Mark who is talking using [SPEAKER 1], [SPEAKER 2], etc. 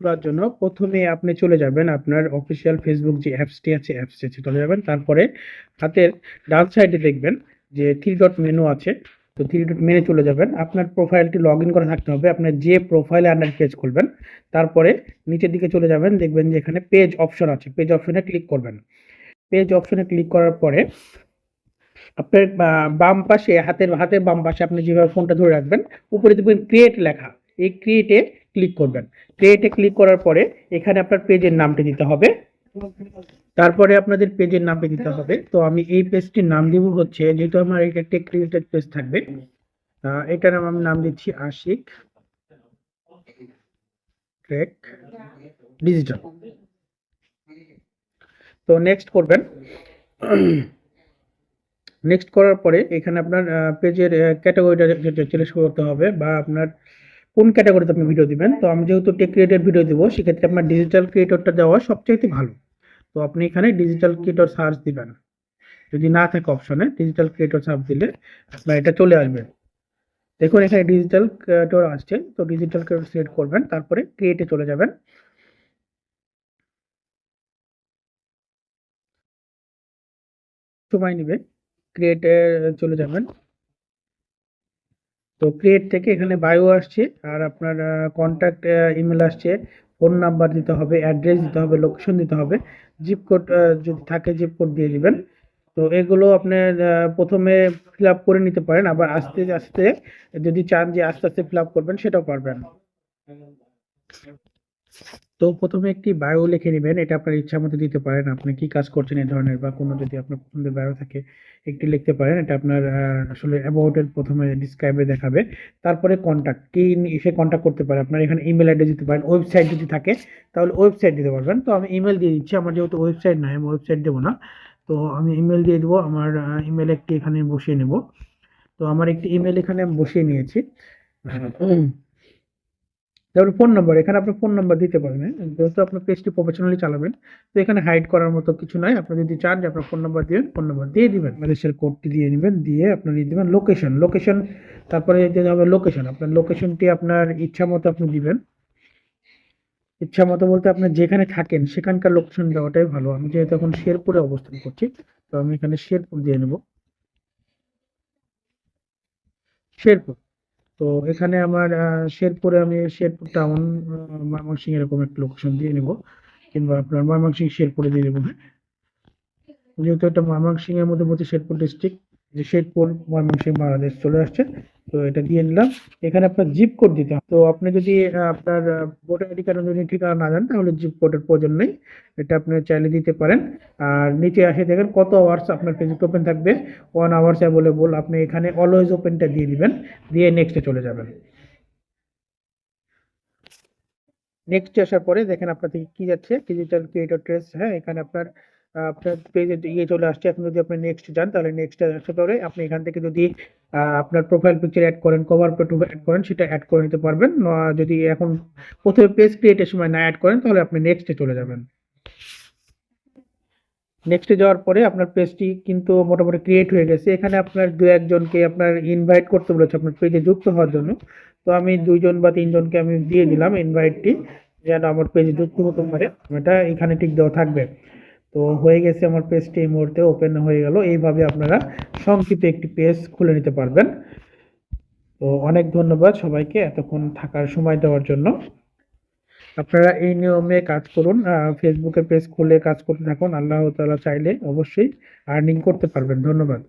[SPEAKER 1] করার জন্য প্রথমে আপনি চলে যাবেন আপনার অফিসিয়াল ফেসবুক যে অ্যাপসটি আছে অ্যাপসে চলে যাবেন। তারপরে হাতের ডান সাইডে দেখবেন যে থ্রি ডট মেনু আছে। তো থ্রি ডট মেনে চলে যাবেন। আপনার প্রোফাইলটি লগ ইন করে থাকতে হবে। আপনার যে প্রোফাইলে আন্ডার পেজ খুলবেন, তারপরে নিচের দিকে চলে যাবেন। দেখবেন যে এখানে পেজ অপশন আছে। পেজ অপশনে ক্লিক করবেন। পেজ অপশনে ক্লিক করার পরে আপনার বাম পাশে, হাতের হাতের বাম পাশে আপনি যেভাবে ফোনটা ধরে রাখবেন, উপরে দেখবেন ক্রিয়েট লেখা। এই ক্রিয়েটে ক্লিক করবেন ক্রিয়েটে ক্লিক করার পরে এখানে আপনার পেজের নামটি দিতে হবে তারপরে আপনাদের পেজের নামটি দিতে হবে তো আমি এই পেজটির নাম দিব হচ্ছে যেহেতু আমার এটা একটা ক্রিয়েটেড পেজ থাকবে এটার আমি নাম দিচ্ছি আশিক ট্রেক ডিজিটাল তো নেক্সট করবেন নেক্সট করার পরে এখানে আপনার পেজের ক্যাটাগরিটা সিলেক্ট করতে হবে বা আপনার কোন ক্যাটাগরিতে আপনি ভিডিও দিবেন? তো আমি যেহেতু টেক ক্রিয়েটেড ভিডিও দিব, সেক্ষেত্রে আপনার ডিজিটাল ক্রিয়েটরটা দেওয়া সবচাইতে ভালো। তো আপনি এখানে ডিজিটাল ক্রিয়েটর সার্চ দিবেন। যদি না থাকে অপশনে ডিজিটাল ক্রিয়েটর সার্চ দিলে আপনার এটা চলে আসবে। দেখুন, এখানে ডিজিটাল ক্রিয়েটর আসছে। তো ডিজিটাল ক্রিয়েটর সিলেক্ট করবেন, তারপরে ক্রিয়েটে চলে যাবেন। সময় নেবে ক্রিয়েটে চলে যাবেন। তো ক্রিয়েট থেকে এখানে বায়ো আসছে আর আপনার কন্ট্যাক্ট ইমেল আসছে। ফোন নাম্বার দিতে হবে অ্যাড্রেস দিতে হবে লোকেশন দিতে হবে। জিপ কোড যদি থাকে জিপ কোড দিয়ে দিবেন। তো এগুলো আপনি প্রথমে ফিল আপ করে নিতে পারেন। আবার আস্তে আস্তে যদি চান যে আস্তে আস্তে ফিল আপ করবেন, সেটাও পারবেন। তো প্রথমে একটি বায়ো লিখে নেবেন, এটা আপনার ইচ্ছা মতো দিতে পারেন। আপনি কি কাজ করছেন এই ধরনের বা কোনো যদি আপনার পছন্দের বায়ো থাকে, একটি লিখতে পারেন। এটা আপনার আসলে অ্যাবাউটের প্রথমে ডিসক্রাইবে দেখাবে। তারপরে কন্ট্যাক্ট কি এসে কন্ট্যাক্ট করতে পারে। আপনার এখানে ইমেল অ্যাড্রেস দিতে পারেন ওয়েবসাইট যদি থাকে, তাহলে ওয়েবসাইট দিতে পারবেন। তো আমি ইমেল দিয়ে দিচ্ছি, আমার যেহেতু ওয়েবসাইট নাই, আমি ওয়েবসাইট দেবো না। তো আমি ইমেল দিয়ে দেবো, আমার ইমেল একটি এখানে বসিয়ে নেব। তো আমার একটি ইমেল এখানে আমি বসিয়ে নিয়েছি। তারপরে ফোন নাম্বার এখানে আপনি ফোন নাম্বার দিতে পারবেন? যেহেতু আপনার পেজটি প্রফেশনালি চালাবেন, তো এখানে হাইড করার মতো কিছু নাই। আপনি যদি চান যে আপনার ফোন নাম্বার দিবেন ফোন নাম্বার দিয়ে দিবেন। বাংলাদেশের কোডটি দিয়ে নেবেন, দিয়ে আপনি দিয়ে দিবেন লোকেশন লোকেশন তারপরে হবে লোকেশন আপনার লোকেশনটি আপনার ইচ্ছা মতো আপনি দিবেন। ইচ্ছা মতো বলতে আপনি যেখানে থাকেন, সেখানকার লোকেশন দেওয়াটাই ভালো। আমি যেহেতু এখন শেরপুরে অবস্থান করছি, তো আমি এখানে শেরপুর দিয়ে নেব। শেরপুর। তো এখানে আমার শেরপুরে আমি শেরপুর টাউন ময়মনসিং এরকম একটা লোকেশন দিয়ে নেব। কিংবা আপনার ময়মনসিং শেরপুরে দিয়ে নেব। হ্যাঁ? যেহেতু এটা ময়মনসিংহের মধ্যে পড়ছে শেরপুর ডিস্ট্রিক্ট যে শেরপুর ময়মনসিংহ বাংলাদেশ চলে আসছে, তো এটা দিয়ে নিলাম। এখানে আপনার জিপ কোড দিতে তো আপনি যদি আপনার ভোটার আইডি কার্ড যদি ঠিকানা না জানেন তাহলে জিপ কোডের প্রয়োজন নেই। এটা আপনি চাইলে দিতে পারেন। আর নিচে আসে দেখেন কত আওয়ার্স আপনার ফেসবুক ওপেন থাকবে। ওয়ান আওয়ার্স অ্যাভেলেবল আপনি এখানে অলওয়েজ ওপেনটা দিয়ে দিবেন। দিয়ে নেক্সটে চলে যাবেন। নেক্সট আসার পরে দেখেন আপনার থেকে কি যাচ্ছে ডিজিটাল ক্রিয়েটর ট্রেস হ্যাঁ এখানে আপনার আপনার পেজে ইয়ে চলে আসছে। এখন যদি আপনি নেক্সট যান, তাহলে নেক্সট আসার পরে আপনি এখান থেকে যদি আপনার প্রোফাইল পিকচার অ্যাড করেন কভার ফটো অ্যাড করেন, সেটা অ্যাড করে নিতে পারবেন। যদি এখন প্রথমে পেজ ক্রিয়েটের সময় না অ্যাড করেন, তাহলে আপনি নেক্সটে চলে যাবেন। নেক্সটে যাওয়ার পরে আপনার পেজটি কিন্তু মোটামুটি ক্রিয়েট হয়ে গেছে। এখানে আপনার দু একজনকে আপনার ইনভাইট করতে বলেছে, আপনার পেজে যুক্ত হওয়ার জন্য। তো আমি দুইজন বা তিনজনকে আমি দিয়ে দিলাম ইনভাইটটি যেন আমার পেজে যুক্ত হতে পারে। এটা এখানে ঠিক দেওয়া থাকবে। তো হয়ে গেছে আমার পেজটি এই মুহূর্তে ওপেন হয়ে গেল। এইভাবে আপনারা সংক্ষিপ্ত একটি পেজ খুলে নিতে পারবেন। তো অনেক ধন্যবাদ সবাইকে এতক্ষণ থাকার সময় দেওয়ার জন্য। আপনারা এই নিয়মে কাজ করুন ফেসবুকের পেজ খুলে কাজ করতে থাকুন। আল্লাহ তালা চাইলে অবশ্যই আর্নিং করতে পারবেন। ধন্যবাদ।